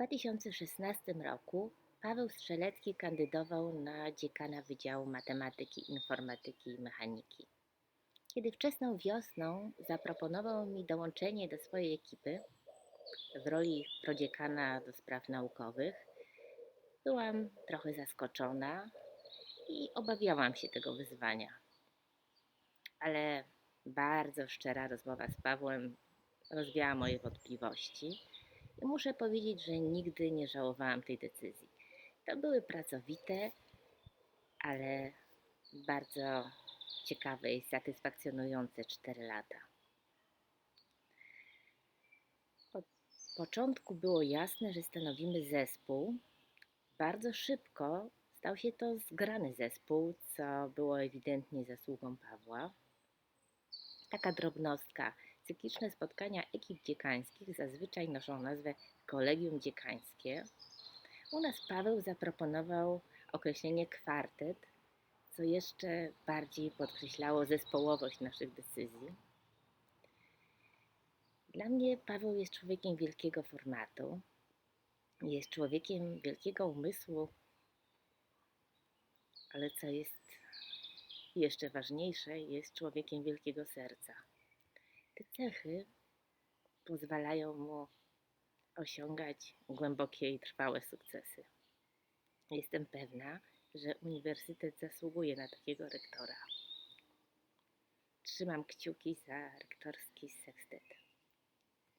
2016 roku Paweł Strzelecki kandydował na dziekana Wydziału Matematyki, Informatyki i Mechaniki. Kiedy wczesną wiosną zaproponował mi dołączenie do swojej ekipy w roli prodziekana do spraw naukowych, byłam trochę zaskoczona i obawiałam się tego wyzwania. Ale bardzo szczera rozmowa z Pawłem rozwiała moje wątpliwości i muszę powiedzieć, że nigdy nie żałowałam tej decyzji. To były pracowite, ale bardzo ciekawe i satysfakcjonujące 4 lata. Od początku było jasne, że stanowimy zespół. Bardzo szybko stał się to zgrany zespół, co było ewidentnie zasługą Pawła. Taka drobnostka. Cykliczne spotkania ekip dziekańskich zazwyczaj noszą nazwę Kolegium Dziekańskie. U nas Paweł zaproponował określenie kwartet, co jeszcze bardziej podkreślało zespołowość naszych decyzji. Dla mnie Paweł jest człowiekiem wielkiego formatu, jest człowiekiem wielkiego umysłu, ale co jest jeszcze ważniejsze, jest człowiekiem wielkiego serca. Te cechy pozwalają mu osiągać głębokie i trwałe sukcesy. Jestem pewna, że uniwersytet zasługuje na takiego rektora. Trzymam kciuki za rektorski sekstet.